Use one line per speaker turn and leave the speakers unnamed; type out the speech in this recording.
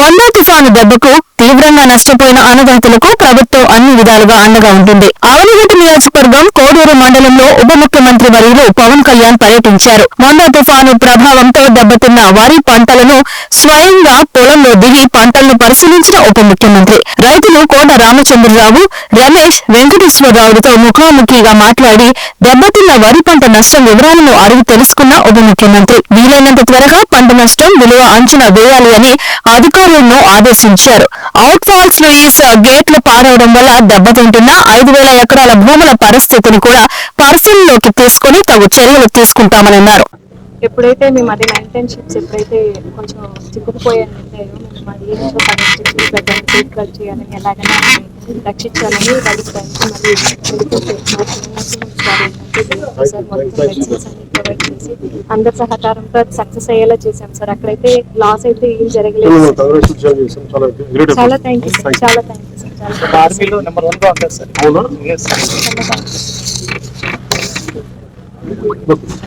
మొండా తుఫాను దెబ్బకు తీవ్రంగా నష్టపోయిన అన్నదాతలకు ప్రభుత్వం అన్ని విధాలుగా అండగా ఉంటుంది. అవనిగడ్డ నియోజకవర్గం కోడూరు మండలం ఉప ముఖ్యమంత్రి వర్యులు పవన్ కళ్యాణ్ పర్యటించారు. మొన్న తుఫాను ప్రభావంతో దెబ్బతిన్న వరి పంటలను స్వయంగా పొలంలో దిగి పంటలను పరిశీలించిన ఉప ముఖ్యమంత్రి. రైతులు కోట రామచంద్రరావు రమేష్ వెంకటేశ్వరరావులతో ముఖాముఖిగా మాట్లాడి దెబ్బతిన్న వరి పంట నష్టం వివరాలను అడిగి తెలుసుకున్న ఉప ముఖ్యమంత్రి. వీలైనంత త్వరగా పంట నష్టం విలువ అంచనా వేయాలి అని అధికారులను ఆదేశించారు. అవుట్ ఫాల్స్లో గేట్లు పారవడం వల్ల దెబ్బతింటున్న ఐదు వేల ఎకరాల భూముల పరిస్థితిని కూడా పరిశీలనలోకి తీసుకుని తగు చర్యలు తీసుకుంటామని అన్నారు.
ఎప్పుడైతే మేము అది ఇంటర్న్షిప్స్ ఎప్పుడైతే కొంచెం చిక్కుకుపోయాను మేము పరిస్థితి ప్రజలను సేఫ్ గార్డ్ చేయాలని ఎలాగైనా రక్షించాలని వాళ్ళకి మళ్ళీ ప్రొవైడ్ చేసి అందరి సహకారంతో సక్సెస్ అయ్యేలా చేశాం సార్. అక్కడైతే లాస్ అయితే ఏం జరగలేదు.
చాలా
థ్యాంక్ యూ సార్ చాలా థ్యాంక్ యూ సార్ చాలా Look.